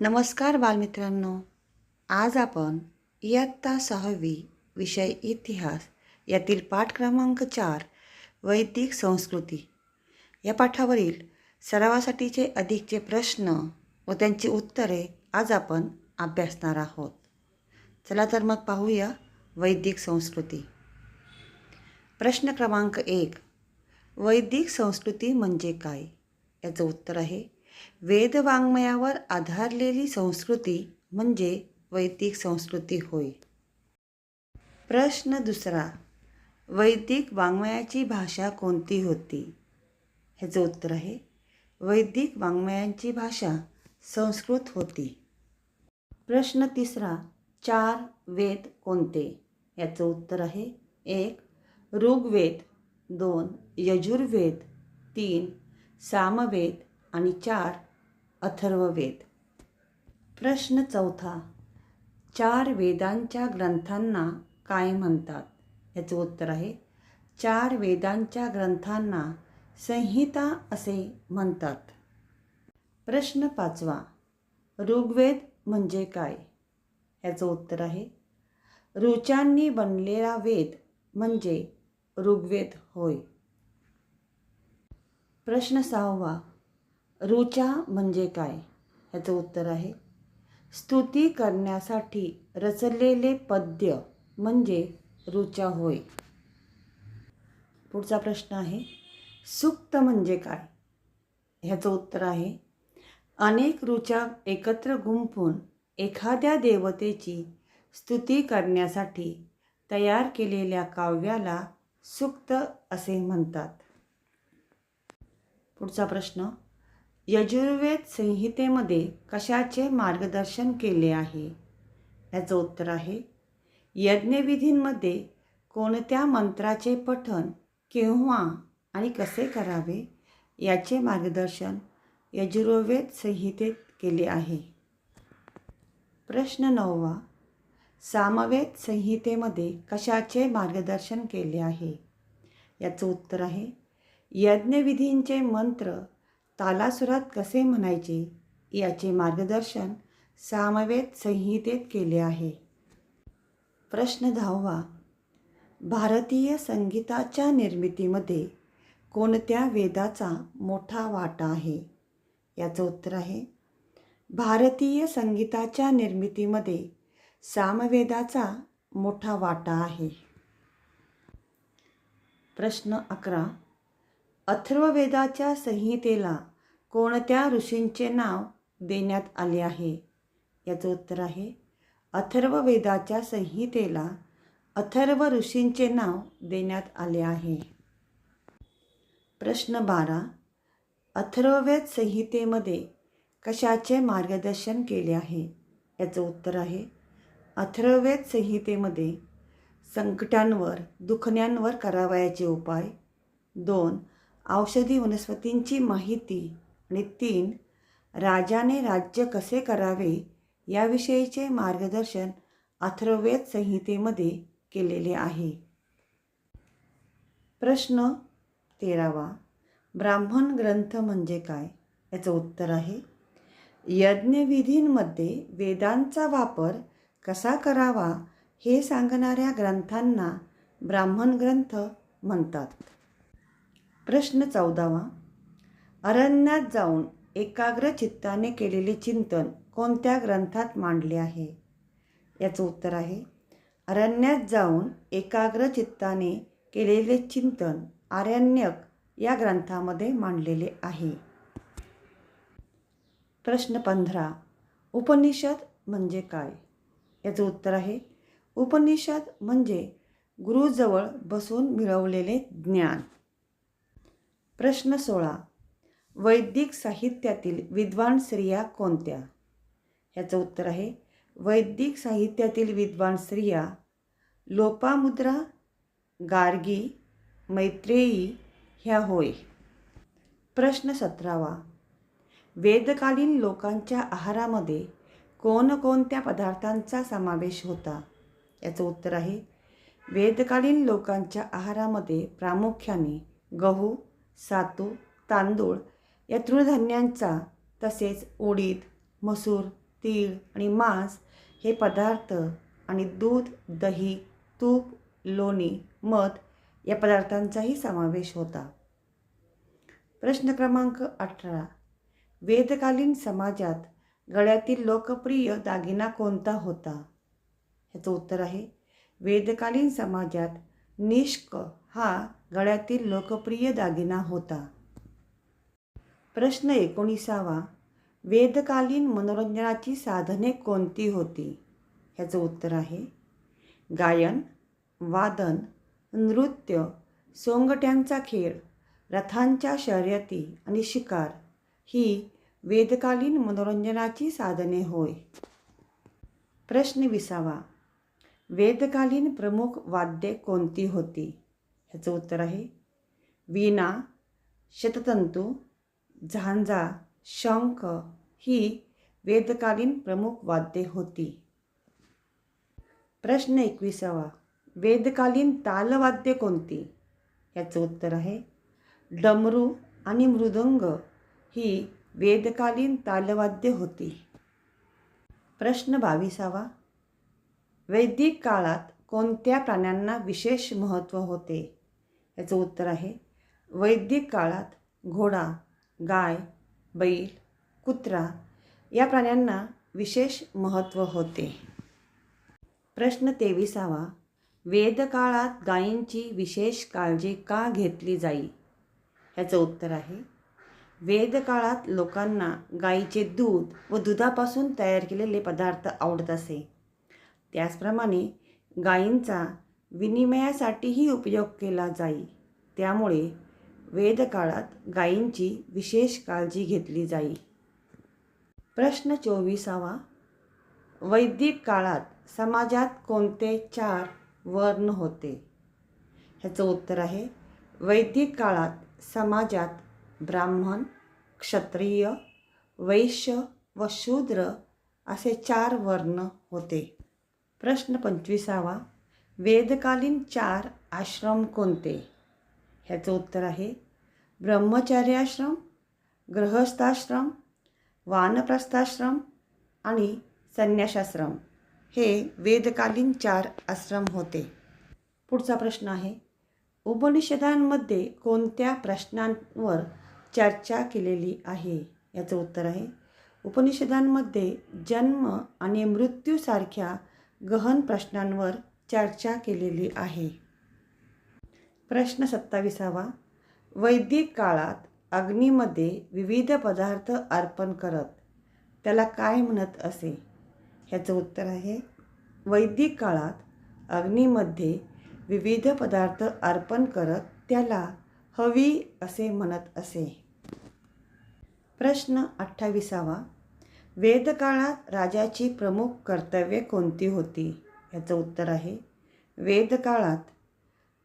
नमस्कार बालमित्रांनो. आज आपण इयत्ता सहावी विषय इतिहास यातील पाठ क्रमांक चार वैदिक संस्कृती. या पाठावरील सरावासाठीचे अधिकचे प्रश्न व त्यांची उत्तरे आज आपण अभ्यासणार आहोत. चला तर मग पाहूया वैदिक संस्कृती. प्रश्न क्रमांक एक वैदिक संस्कृती म्हणजे काय? याचं उत्तर आहे. वेदवाङ्मयावर आधारलेली संस्कृती म्हणजे वैदिक संस्कृती होय. प्रश्न दुसरा वैदिक वाङ्मयाची भाषा कोणती होती? ह्याचं उत्तर आहे वैदिक वाङ्मयांची भाषा संस्कृत होती. प्रश्न तिसरा चार वेद कोणते? याचं उत्तर आहे एक ऋग्वेद दोन यजुर्वेद तीन सामवेद आणि चार अथर्ववेद प्रश्न चौथा. चार वेदांच्या ग्रंथांना काय म्हणतात? याचं उत्तर आहे चार वेदांच्या ग्रंथांना संहिता असे म्हणतात. प्रश्न पाचवा. ऋग्वेद म्हणजे काय? याचं उत्तर आहे ऋचांनी बनलेला वेद म्हणजे ऋग्वेद होय. प्रश्न सहावा. ऋचा म्हणजे काय? ह्याचं उत्तर आहे. स्तुती करण्यासाठी रचलेले पद्य म्हणजे ऋचा होय. पुढचा प्रश्न आहे सुक्त म्हणजे काय? ह्याचं उत्तर आहे अनेक ऋचा एकत्र गुंफून एखाद्या देवतेची स्तुती करण्यासाठी तयार केलेल्या काव्याला सुक्त असे म्हणतात. पुढचा प्रश्न यजुर्वेद संहितेमध्ये कशाचे मार्गदर्शन केले आहे? याचं उत्तर आहे यज्ञविधींमध्ये कोणत्या मंत्राचे पठन केव्हा आणि कसे करावे याचे मार्गदर्शन यजुर्वेद संहितेत केले आहे? प्रश्न नववा सामवेद संहितेमध्ये कशाचे मार्गदर्शन केले आहे? याचं उत्तर आहे यज्ञविधींचे मंत्र तालासुरात कसे म्हणायचे? याचे मार्गदर्शन सामवेद संहितेत केले आहे. प्रश्न दहावा. भारतीय संगीताच्या निर्मितीमध्ये कोणत्या वेदाचा मोठा वाटा आहे? याचं उत्तर आहे भारतीय संगीताच्या निर्मितीमध्ये सामवेदाचा मोठा वाटा आहे. प्रश्न अकरा. अथर्ववेदाच्या संहितेला कोणत्या ऋषींचे नाव देण्यात आले आहे? याचं उत्तर आहे अथर्ववेदाच्या संहितेला अथर्व ऋषींचे नाव देण्यात आले आहे. प्रश्न बारा अथर्ववेद संहितेमध्ये कशाचे मार्गदर्शन केले आहे? याचं उत्तर आहे अथर्ववेद संहितेमध्ये संकटांवर दुखण्यांवर करावयाचे उपाय. दोन औषधी वनस्पतींची माहिती आणि तीन राजाने राज्य कसे करावे याविषयीचे मार्गदर्शन अथर्ववेद संहितेमध्ये केलेले आहे. प्रश्न तेरावा. ब्राह्मण ग्रंथ म्हणजे काय? याचं उत्तर आहे. यज्ञविधींमध्ये वेदांचा वापर कसा करावा हे सांगणाऱ्या ग्रंथांना ब्राह्मण ग्रंथ म्हणतात. प्रश्न चौदावा. अरण्यात जाऊन एकाग्र चित्ताने केलेले चिंतन कोणत्या ग्रंथात मांडले आहे? याचं उत्तर आहे अरण्यात जाऊन एकाग्र चित्ताने केलेले चिंतन आरण्यक या ग्रंथामध्ये मांडलेले आहे. प्रश्न पंधरा उपनिषद म्हणजे काय? याचं उत्तर आहे उपनिषद म्हणजे गुरुजवळ बसून मिळवलेले ज्ञान. प्रश्न सोळा वैदिक साहित्यातील विद्वान स्त्रिया कोणत्या? ह्याचं उत्तर आहे वैदिक साहित्यातील विद्वान स्त्रिया लोपामुद्रा गार्गी मैत्रेयी ह्या होय. प्रश्न सतरावा. वेदकालीन लोकांच्या आहारामध्ये कोणकोणत्या पदार्थांचा समावेश होता? याचं उत्तर आहे वेदकालीन लोकांच्या आहारामध्ये प्रामुख्याने गहू सातू तांदूळ या तृणधान्यांचा तसेच उडीद मसूर तीळ आणि मांस हे पदार्थ आणि दूध दही तूप लोणी मध या पदार्थांचाही समावेश होता. प्रश्न क्रमांक अठरा. वेदकालीन समाजात गळ्यातील लोकप्रिय दागिना कोणता होता? ह्याचं उत्तर आहे वेदकालीन समाजात निष्क हा गळ्यातील लोकप्रिय दागिना होता. प्रश्न एकोणीसावा. वेदकालीन मनोरंजनाची साधने कोणती होती? ह्याचं उत्तर आहे. गायन वादन नृत्य सोंगट्यांचा खेळ रथांच्या शर्यती आणि शिकार ही वेदकालीन मनोरंजनाची साधने होय. प्रश्न विसावा. वेदकालीन प्रमुख वाद्ये कोणती होती? ह्याचं उत्तर आहे. वीणा शततंतू झांजा शंख ही वेदकालीन प्रमुख वाद्ये होती. प्रश्न एकविसावा वेदकालीन तालवाद्ये कोणती? याचं उत्तर आहे डमरू आणि मृदंग ही वेदकालीन तालवाद्य होती. प्रश्न बावीसावा वैदिक काळात कोणत्या प्राण्यांना विशेष महत्त्व होते? याचं उत्तर आहे वैदिक काळात घोडा गाय बैल कुत्रा या प्राण्यांना विशेष महत्त्व होते. प्रश्न तेविसावा. वेदकाळात गायींची विशेष काळजी का घेतली जाई? ह्याचं उत्तर आहे. वेदकाळात लोकांना गाईचे दूध व दुधापासून तयार केलेले पदार्थ आवडत असे. त्याचप्रमाणे गायींचा विनिमयासाठीही उपयोग केला जाई. त्यामुळे वेदकाळात गायींची विशेष काळजी घेतली जाई. प्रश्न चोवीसावा. वैदिक काळात समाजात कोणते चार वर्ण होते? ह्याचं उत्तर आहे वैदिक काळात समाजात ब्राह्मण क्षत्रिय वैश्य व शूद्र असे चार वर्ण होते. प्रश्न पंचवीसावा. वेदकालीन चार आश्रम कोणते? ह्याचं उत्तर आहे. ब्रह्मचार्याश्रम गृहस्थाश्रम वानप्रस्थाश्रम आणि संन्यासाश्रम हे वेदकालीन चार आश्रम होते. पुढचा प्रश्न आहे उपनिषदांमध्ये कोणत्या प्रश्नांवर चर्चा केलेली आहे? याचं उत्तर आहे उपनिषदांमध्ये जन्म आणि मृत्यूसारख्या गहन प्रश्नांवर चर्चा केलेली आहे. प्रश्न सत्ताविसावा. वैदिक काळात अग्नीमध्ये विविध पदार्थ अर्पण करत त्याला काय म्हणत असे? ह्याचं उत्तर आहे वैदिक काळात अग्नीमध्ये विविध पदार्थ अर्पण करत त्याला हवी असे म्हणत असे. प्रश्न अठ्ठावीसावा. वेदकाळात राजाची प्रमुख कर्तव्ये कोणती होती? याचं उत्तर आहे वेदकाळात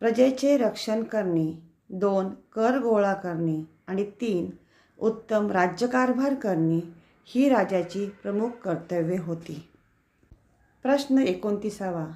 प्रजेचे रक्षण करणे दोन कर गोळा करणे आणि तीन उत्तम राज्यकारभार करणे ही राजाची प्रमुख कर्तव्ये होती. प्रश्न एकोणतीसावा.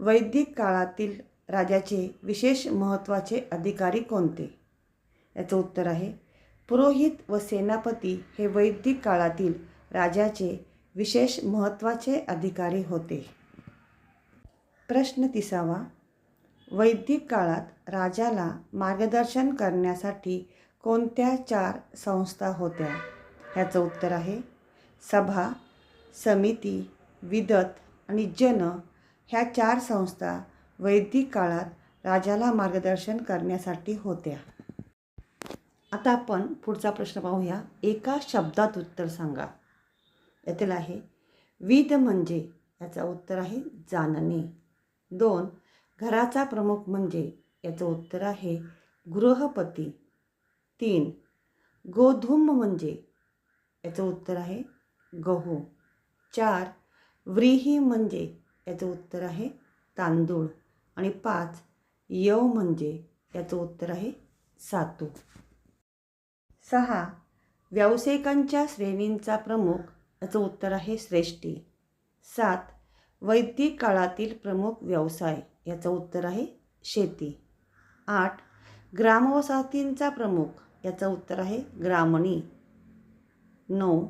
वैदिक काळातील राजाचे विशेष महत्त्वाचे अधिकारी कोणते? याचं उत्तर आहे पुरोहित व सेनापती हे वैदिक काळातील राजाचे विशेष महत्त्वाचे अधिकारी होते. प्रश्न तिसावा. वैदिक काळात राजाला मार्गदर्शन करण्यासाठी कोणत्या चार संस्था होत्या? ह्याचं उत्तर आहे सभा समिती विदत आणि जन. ह्या चार संस्था वैदिक काळात राजाला मार्गदर्शन करण्यासाठी होत्या. आता आपण पुढचा प्रश्न पाहूया. एका शब्दात उत्तर सांगा. यातील आहे विध म्हणजे याचं उत्तर आहे जाणणे दोन घराचा प्रमुख म्हणजे याचं उत्तर आहे गृहपती. तीन गोधूम म्हणजे याचं उत्तर आहे गहू. चार व्रीही म्हणजे याचं उत्तर आहे तांदूळ. आणि पाच यव म्हणजे याचं उत्तर आहे सातू. सहा व्यावसायिकांच्या श्रेणींचा प्रमुख याचं उत्तर आहे श्रेष्ठी. सात वैदिक काळातील प्रमुख व्यवसाय. याचं उत्तर आहे शेती. आठ ग्रामवसाहतींचा प्रमुख याचं उत्तर आहे ग्रामणी. नऊ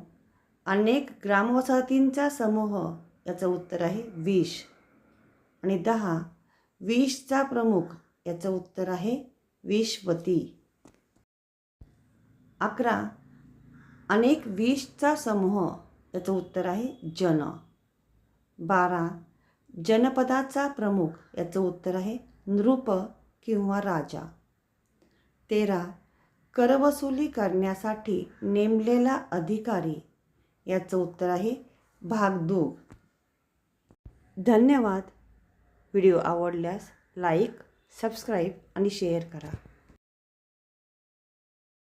अनेक ग्रामवसाहतींचा समूह याचं उत्तर आहे विष. आणि दहा विषचा प्रमुख याचं उत्तर आहे विषवती. अकरा अनेक विषचा समूह याचं उत्तर आहे जन. बारा जनपदाचा प्रमुख याचं उत्तर आहे नृप किंवा राजा. तेरा करवसुली करण्यासाठी नेमलेला अधिकारी याचं उत्तर आहे भागदूग धन्यवाद. व्हिडिओ आवडल्यास लाईक सबस्क्राईब आणि शेअर करा.